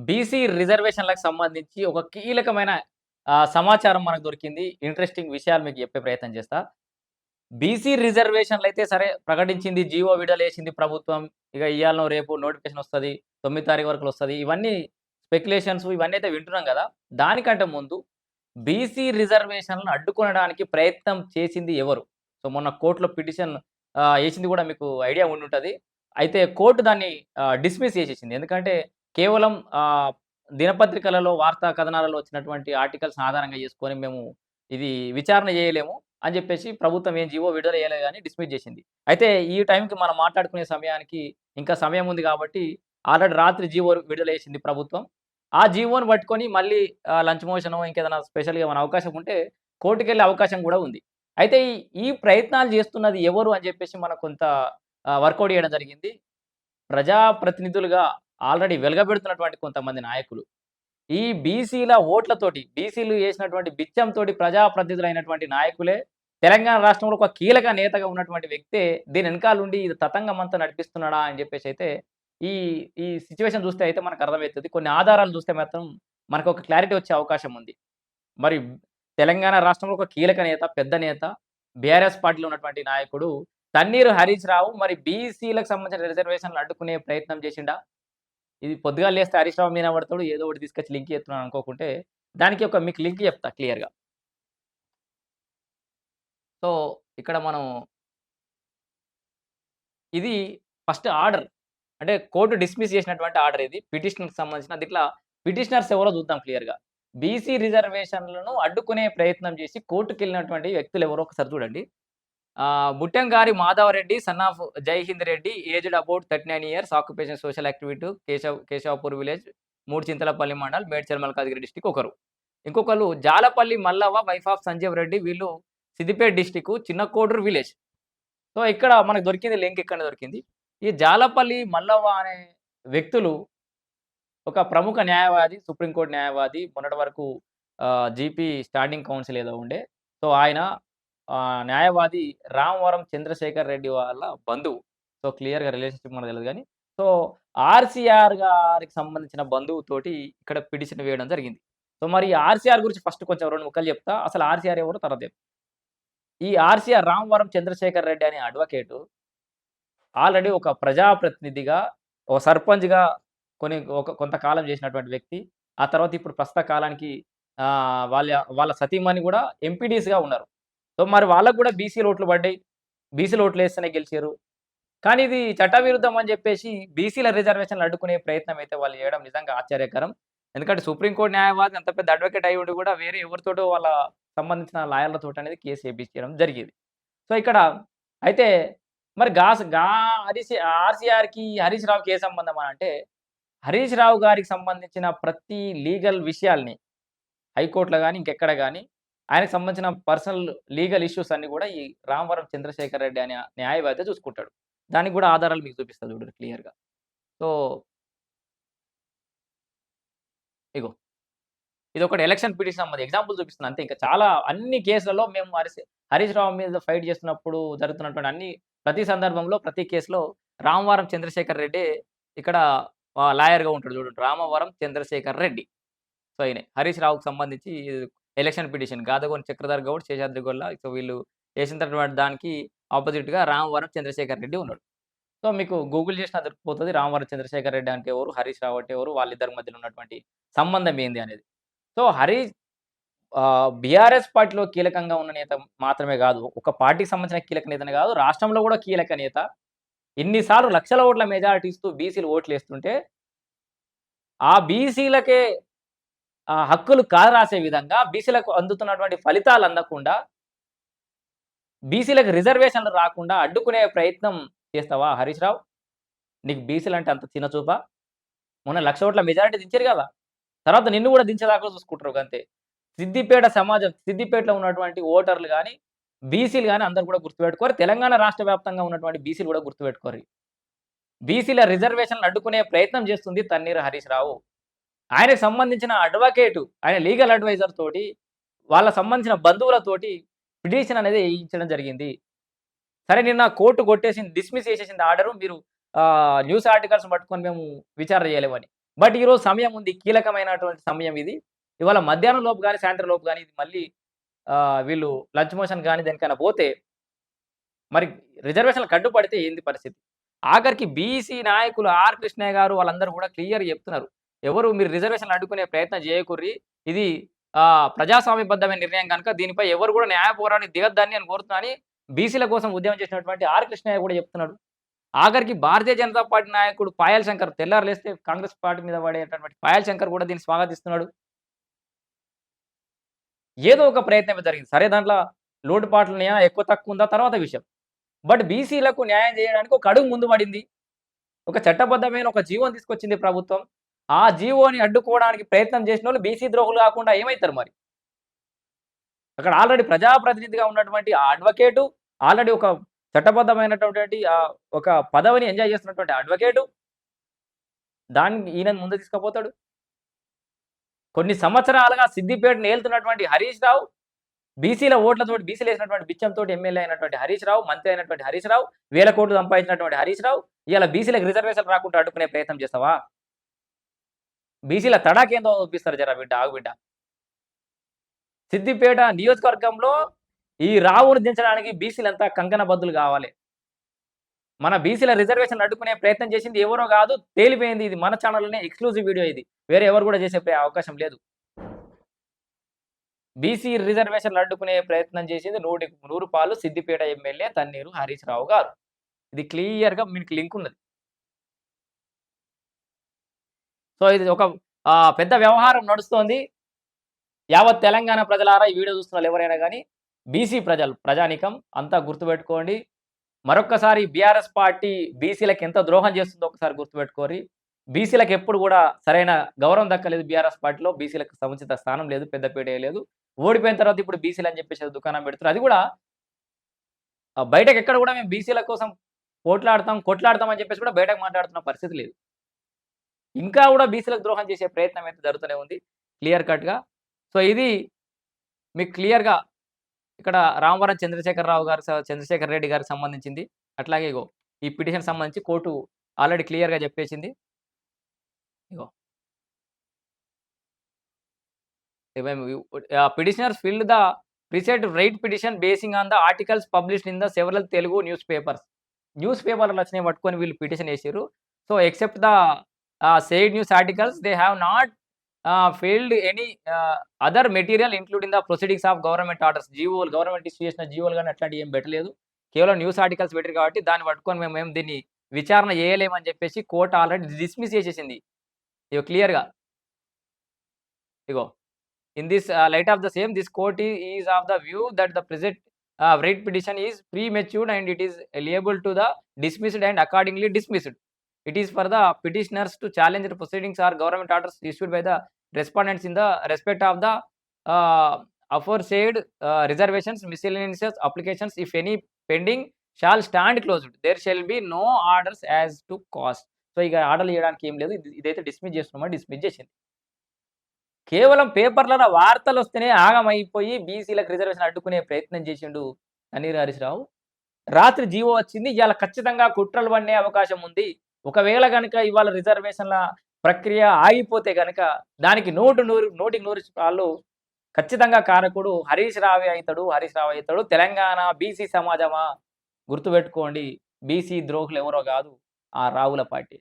BC రిజర్వేషన్‌లకు సంబంధించి ఒక కీలకమైన సమాచారం మనకు దొరికింది. ఇంట్రెస్టింగ్ విషయాలు మీకు చెప్పే ప్రయత్నం చేస్తా. బీసీ రిజర్వేషన్లు అయితే సరే ప్రకటించింది. జీవో విడలేసింది ప్రభుత్వం. ఇక ఇయ్యాలనో రేపు నోటిఫికేషన్ వస్తది. తొమ్మిది తారీఖు వరకు వస్తది. ఇవన్నీ స్పెక్యులేషన్స్ ఇవన్నీ అయితే వింటున్నాం కదా దానికంటే ముందు బీసీ రిజర్వేషన్‌లను అడ్డుకొనడానికి ప్రయత్నం చేసింది ఎవరు? సో, మొన్న కోర్టులో పిటిషన్ వేసింది కూడా మీకు ఐడియా ఉండి ఉంటుంది అయితే కోర్టు దాన్ని డిస్మిస్ చేసేసింది. ఎందుకంటే కేవలం దినపత్రికలలో వార్తా కథనాలలో వచ్చినటువంటి ఆర్టికల్స్ ఆధారంగా చేసుకొని మేము ఇది విచారణ చేయలేము అని చెప్పేసి ప్రభుత్వం ఏం జీవో విడుదల చేయలేదు కానీ డిస్మిస్ చేసింది. అయితే ఈ టైంకి మనం మాట్లాడుకునే సమయానికి ఇంకా సమయం ఉంది కాబట్టి ఆల్రెడీ రాత్రి జీవో విడుదల చేసింది ప్రభుత్వం. ఆ జీవోని పట్టుకొని మళ్ళీ లంచ్ మోషన్ ఇంకేదైనా స్పెషల్‌గా ఏమైనా అవకాశం ఉంటే కోర్టుకెళ్ళే అవకాశం కూడా ఉంది. అయితే ఈ ప్రయత్నాలు చేస్తున్నది ఎవరు అని చెప్పేసి మనకు కొంత వర్కౌట్ చేయడం జరిగింది. ప్రజాప్రతినిధులుగా ఆల్రెడీ వెలగబెడుతున్నటువంటి కొంతమంది నాయకులు. ఈ బీసీల ఓట్లతోటి బీసీలు చేసినటువంటి బిచ్చంతోటి ప్రజాప్రతినిధులైనటువంటి నాయకులే తెలంగాణ రాష్ట్రంలో ఒక కీలక నేతగా ఉన్నటువంటి వ్యక్తే దీని వెనకాలండి ఇది తతంగమంతా నడిపిస్తున్నాడా అని చెప్పేసైతే ఈ ఈ సిచ్యువేషన్ చూస్తే అయితే మనకు అర్థమవుతుంది కొన్ని ఆధారాలు చూస్తే మాత్రం మనకు ఒక క్లారిటీ వచ్చే అవకాశం ఉంది. మరి తెలంగాణ రాష్ట్రంలో ఒక కీలక నేత, పెద్ద నేత, బీఆర్ఎస్ పార్టీలో ఉన్నటువంటి నాయకుడు తన్నీరు హరీష్ రావు మరి బీసీలకు సంబంధించిన రిజర్వేషన్‌లు అడ్డుకునే ప్రయత్నం చేసిండా? ఇది పొద్దుగాల లేస్తే హరీష్ మీద పడతాడు. ఏదో ఒకటి తీసుకొచ్చి లింక్ చేస్తున్నాను అనుకోకుంటే దానికి ఒక మీకు లింక్ చెప్తా క్లియర్‌గా. సో, ఇక్కడ మనం ఇది ఫస్ట్ ఆర్డర్. అంటే కోర్ట్ డిస్మిస్ చేసినటువంటి ఆర్డర్ ఇది. పిటిషనర్‌కి సంబంధించిన దీంట్ల పిటిషనర్స్ ఎవరో చూద్దాం క్లియర్‌గా. బీసీ రిజర్వేషన్‌లను అడ్డుకునే ప్రయత్నం చేసి కోర్ట్‌కెళ్ళినటువంటి వ్యక్తులు ఎవరో ఒకసారి చూడండి. Buttangari Madhavareddy son of Jaihind Reddy aged about 39 years occupation social activity Keshav Keshavapur village మూడు చింతలపల్లి మండల్ మేడ్చల్ మల్కాజ్గిరి డిస్ట్రిక్ట్ ఒకరు. ఇంకొకరు జాలపల్లి మల్లవ్వ వైఫ్ ఆఫ్ సంజీవ్ రెడ్డి వీళ్ళు Siddipet district Chinnakoduru village. So, ఇక్కడ మనకు దొరికింది లింక్ ఇక్కడ దొరికింది. ఈ జాలపల్లి మల్లవ్వ అనే వ్యక్తులు ఒక ప్రముఖ న్యాయవాది, సుప్రీం కోర్ట్ న్యాయవాది. మొన్నటి వరకు జీపీ స్టాండింగ్ కౌన్సిల్ ఏదో ఉండే. సో, ఆయన న్యాయవాది రామవరం చంద్రశేఖర్ రెడ్డి వాళ్ళ బంధువు. సో, క్లియర్‌గా రిలేషన్‌షిప్ మనకు తెలియదు కానీ సో, ఆర్‌సీఆర్ గారికి సంబంధించిన బంధువుతోటి ఇక్కడ పిటిషన్ వేయడం జరిగింది. సో, మరి ఆర్‌సీఆర్ గురించి ఫస్ట్ కొంచెం రెండు ముక్కలు చెప్తా. అసలు ఆర్‌సీఆర్ ఎవరో తర్వాత ఈ ఆర్‌సీఆర్ రామవరం చంద్రశేఖర్ రెడ్డి అనే అడ్వకేటు ఆల్రెడీ ఒక ప్రజాప్రతినిధిగా, ఒక సర్పంచ్‌గా కొన్ని ఒక కొంతకాలం చేసినటువంటి వ్యక్తి. ఆ తర్వాత ఇప్పుడు ప్రస్తుత కాలానికి వాళ్ళ వాళ్ళ సతీమణి కూడా ఎంపీడీస్‌గా ఉన్నారు. సో, మరి వాళ్ళకు కూడా బీసీలు ఓట్లు పడ్డాయి. బీసీలు ఓట్లు వేస్తేనే గెలిచారు. కానీ ఇది చట్టవిరుద్ధం అని చెప్పేసి బీసీల రిజర్వేషన్‌లు అడ్డుకునే ప్రయత్నం అయితే వాళ్ళు చేయడం నిజంగా ఆశ్చర్యకరం. ఎందుకంటే సుప్రీంకోర్టు న్యాయవాది అంత పెద్ద అడ్వకేట్ అయ్యోడు కూడా వేరే ఎవరితోటో వాళ్ళ సంబంధించిన లాయర్లతో అనేది కేసు ఏపిచ్చడం జరిగేది. సో, ఇక్కడ అయితే మరి గాస్గా హరీష్ ఆర్‌సీఆర్‌కి, హరీష్ రావుకి ఏ సంబంధం అంటే హరీష్ రావు గారికి సంబంధించిన ప్రతి లీగల్ విషయాల్ని హైకోర్టులో కానీ ఇంకెక్కడ కానీ ఆయనకు సంబంధించిన పర్సనల్ లీగల్ ఇష్యూస్ అన్ని కూడా ఈ రామవరం చంద్రశేఖర్ రెడ్డి అనే న్యాయవాదే చూసుకుంటాడు. దానికి కూడా ఆధారాలు మీకు చూపిస్తా చూడండి క్లియర్‌గా. సో ఇగో. ఇది ఒకటి ఎలక్షన్ పిటిషన్ సంబంధించి ఎగ్జాంపుల్ చూపిస్తుంది అంతే. ఇంకా చాలా అన్ని కేసులలో మేము హరీష్ హరీష్ రావు మీద ఫైట్ చేస్తున్నప్పుడు జరుగుతున్నటువంటి అన్ని ప్రతి సందర్భంలో, ప్రతి కేసులో రామవరం చంద్రశేఖర్ రెడ్డి ఇక్కడ లాయర్‌గా ఉంటాడు చూడండి. రామవరం చంద్రశేఖర్ రెడ్డి. సో, ఈయనే. హరీష్ రావుకు సంబంధించి election petition Gadagoni Chakradhar Goud, Seshadri Golla so, వీళ్ళు చేసినటువంటి దానికి ఆపోజిట్గా రామవరం చంద్రశేఖర్ రెడ్డి ఉన్నాడు. సో, మీకు గూగుల్ చేసిన దొరికిపోతది. రామవరం చంద్రశేఖర్ రెడ్డి అంటే ఎవరు? హరీష్ రావు అంటే ఎవరు? వాళ్ళిద్దరి మధ్యలో ఉన్నటువంటి సంబంధం ఏంది అనేది. సో, హరీష్ బీఆర్ఎస్ పార్టీలో కీలకంగా ఉన్న నేత మాత్రమే కాదు ఒక పార్టీకి సంబంధించిన కీలక నేతనే కాదు రాష్ట్రంలో కూడా కీలక నేత. ఇన్ని సార్లు లక్షల ఓట్ల మెజారిటీ ఇస్తూ బీసీలు ఓట్లేస్తుంటే ఆ బీసీలకే హక్కులు కారాసే విధంగా బీసీలకు అందుతున్నటువంటి ఫలితాలు అందకుండా బీసీలకు రిజర్వేషన్‌లు రాకుండా అడ్డుకునే ప్రయత్నం చేస్తావా హరీష్ రావు? నీకు బీసీలంటే అంత చిన్న చూపా? మొన్న లక్ష ఓట్ల మెజారిటీ దించారు కదా తర్వాత నిన్ను కూడా దించేదాకా చూసుకుంటారు అంతే సిద్దిపేట సమాజం సిద్దిపేటలో ఉన్నటువంటి ఓటర్లు కానీ బీసీలు గాని అందరూ కూడా గుర్తుపెట్టుకోరు తెలంగాణ రాష్ట్ర వ్యాప్తంగా ఉన్నటువంటి బీసీలు కూడా గుర్తుపెట్టుకోరి. బీసీల రిజర్వేషన్‌లు అడ్డుకునే ప్రయత్నం చేస్తుంది తన్నీరు హరీష్ రావు. ఆయనకు సంబంధించిన అడ్వకేటు, ఆయన లీగల్ అడ్వైజర్ తోటి, వాళ్ళ సంబంధించిన బంధువులతోటి పిటిషన్ అనేది వేయించడం జరిగింది. సరే నిన్న కోర్టు కొట్టేసింది. డిస్మిస్ చేసేసింది ఆర్డరు. మీరు న్యూస్ ఆర్టికల్స్ పట్టుకొని మేము విచారణ చేయలేమని. బట్ ఈరోజు సమయం ఉంది. కీలకమైనటువంటి సమయం ఇది. ఇవాళ మధ్యాహ్నం లోపు కానీ సాయంత్రం లోపు కానీ ఇది మళ్ళీ వీళ్ళు లంచ్ మోషన్ కానీ దేనికైనా పోతే మరి రిజర్వేషన్లు కట్టుపడితే ఏంది పరిస్థితి? ఆఖరికి బీసీ నాయకులు ఆర్. కృష్ణయ్య గారు వాళ్ళందరూ కూడా క్లియర్ చెప్తున్నారు. ఎవరు మీరు రిజర్వేషన్‌లు అడ్డుకునే ప్రయత్నం చేయకూర్రి ఇది ప్రజాస్వామ్యబద్ధమైన నిర్ణయం కనుక దీనిపై ఎవరు కూడా న్యాయ పోరాటానికి దిగొద్దని నేను కోరుతున్నాను బీసీల కోసం ఉద్యమం చేసినటువంటి ఆర్. కృష్ణయ్య కూడా చెప్తున్నాడు. ఆఖరికి భారతీయ జనతా పార్టీ నాయకుడు పాయల్ శంకర్ తెల్లారి లేస్తే కాంగ్రెస్ పార్టీ మీద పడేటటువంటి పాయల్ శంకర్ కూడా దీన్ని స్వాగతిస్తున్నాడు. ఏదో ఒక ప్రయత్నం జరిగింది. సరే దాంట్లో లోటుపాట్లున్నాయా? ఎక్కువ తక్కువ ఉందా? తర్వాత విషయం. బట్ బీసీలకు న్యాయం చేయడానికి ఒక అడుగు ముందు పడింది. ఒక చట్టబద్ధమైన ఒక జీవం తీసుకొచ్చింది ప్రభుత్వం. ఆ జీవోని అడ్డుకోవడానికి ప్రయత్నం చేసిన వాళ్ళు బీసీ ద్రోహులు కాకుండా ఏమైతారు మరి? అక్కడ ఆల్రెడీ ప్రజాప్రతినిధిగా ఉన్నటువంటి ఆ అడ్వకేటు, ఆల్రెడీ ఒక చట్టబద్ధమైనటువంటి ఆ ఒక పదవిని ఎంజాయ్ చేస్తున్నటువంటి అడ్వకేటు దాన్ని ఈయన ముందుకు తీసుకుపోతాడు. కొన్ని సంవత్సరాలుగా సిద్దిపేటను ఏలుతున్నటువంటి హరీష్ రావు, బీసీల ఓట్లతోటి బీసీలేసినటువంటి బిచ్చంతోటి ఎమ్మెల్యే అయినటువంటి హరీష్ రావు, మంత్రి అయినటువంటి హరీష్ రావు, వేల కోట్లు సంపాదించినటువంటి హరీష్ రావు, ఇలా బీసీలకు రిజర్వేషన్ రాకుండా అడ్డుకునే ప్రయత్నం చేస్తావా? బీసీల తడాకేందో చూపిస్తారు జరా బిడ్డ ఆగు బిడ్డ. సిద్దిపేట నియోజకవర్గంలో ఈ రావును దించడానికి బీసీలంతా కంకణబద్దులు కావాలి. మన బీసీల రిజర్వేషన్ అడ్డుకునే ప్రయత్నం చేసింది ఎవరో కాదు తేలిపోయింది. ఇది మన ఛానల్‌లోనే ఎక్స్‌క్లూజివ్ వీడియో ఇది. వేరే ఎవరు కూడా చేసే అవకాశం లేదు. బీసీ రిజర్వేషన్‌లు అడ్డుకునే ప్రయత్నం చేసింది నూటికి నూరు పాలు సిద్దిపేట ఎమ్మెల్యే తన్నీరు హరీష్ రావు గారు. ఇది క్లియర్‌గా మీకు లింక్ ఉన్నది. సో, ఇది ఒక పెద్ద వ్యవహారం నడుస్తోంది. యావత్ తెలంగాణ ప్రజలారా ఈ వీడియో చూస్తున్న ఎవరైనా కానీ బీసీ ప్రజలు, ప్రజానీకం అంతా గుర్తుపెట్టుకోండి. మరొక్కసారి బీఆర్ఎస్ పార్టీ బీసీలకు ఎంత ద్రోహం చేస్తుందో ఒకసారి గుర్తుపెట్టుకోరి బీసీలకు ఎప్పుడు కూడా సరైన గౌరవం దక్కలేదు బీఆర్ఎస్ పార్టీలో. బీసీలకు సముచిత స్థానం లేదు. పెద్దపీట లేదు ఓడిపోయిన తర్వాత ఇప్పుడు బీసీలు అని చెప్పేసి దుకాణం పెడుతున్నారు. అది కూడా బయటకు ఎక్కడ కూడా మేము బీసీల కోసం పోట్లాడతాం, కొట్లాడతాం అని చెప్పేసి కూడా బయటకు మాట్లాడుతున్న పరిస్థితి లేదు. ఇంకా కూడా బీసీలకు ద్రోహం చేసే ప్రయత్నం అయితే జరుగుతూనే ఉంది. క్లియర్ కట్‌గా. సో, ఇది మీకు క్లియర్‌గా ఇక్కడ రామవరం చంద్రశేఖరరావు గారు స చంద్రశేఖర్ రెడ్డి గారికి సంబంధించింది. అట్లాగే ఇగో ఈ పిటిషన్ సంబంధించి కోర్టు ఆల్రెడీ క్లియర్‌గా చెప్పేసింది. ఇగో. ఆహ్, petitioners filed the present writ petition basing on the articles published in the several Telugu news papers. News పేపర్లు వచ్చినవి పట్టుకొని వీళ్ళు పిటిషన్ వేసారు so, except the ah, said news articles they have not ah, filed any ah, other material including the proceedings of government orders. జీవోలు government issue చేసిన జీవోలు కానీ అట్లాంటివి ఏం పెట్టలేదు. కేవలం న్యూస్ ఆర్టికల్స్ పెట్టారు కాబట్టి దాన్ని పట్టుకొని మేము ఏం దీన్ని విచారణ చేయలేమని చెప్పేసి కోర్టు ఆల్రెడీ డిస్మిస్ చేసేసింది. ఇగో క్లియర్‌గా. ఇగో. In this light of the same this court is of the view that the present writ petition is pre matured and it is liable to the dismissed and accordingly dismissed. It is for the petitioners to challenge the proceedings or government orders issued by the respondents in the respect of the ah, aforesaid ah, reservations miscellaneous applications if any pending shall stand closed. There shall be no orders as to cost. So, ఇక ఆర్డర్‌లు చేయడానికి ఏం లేదు. ఇదైతే dismiss చేస్తున్నామని dismiss చేసింది. కేవలం పేపర్‌లలో వార్తలు వార్తలొస్తేనే ఆగమైపోయి బీసీలకు రిజర్వేషన్ అడ్డుకునే ప్రయత్నం చేసిండు తన్నీరు హరీష్ రావు. రాత్రి జీవో వచ్చింది. ఇయాల ఖచ్చితంగా కుట్రలు పన్నే అవకాశం ఉంది. ఒకవేళ కనుక ఇవాళ రిజర్వేషన్‌ల ప్రక్రియ ఆగిపోతే గనక దానికి నూటు నూరు నూటికి నూరు వాళ్ళు ఖచ్చితంగా కారకుడు హరీష్ రావు అయితాడు. హరీష్ రావు అయితాడు. తెలంగాణ బీసీ సమాజమా గుర్తుపెట్టుకోండి. బీసీ ద్రోహులు ఎవరో కాదు. ఆ రావుల పార్టీ.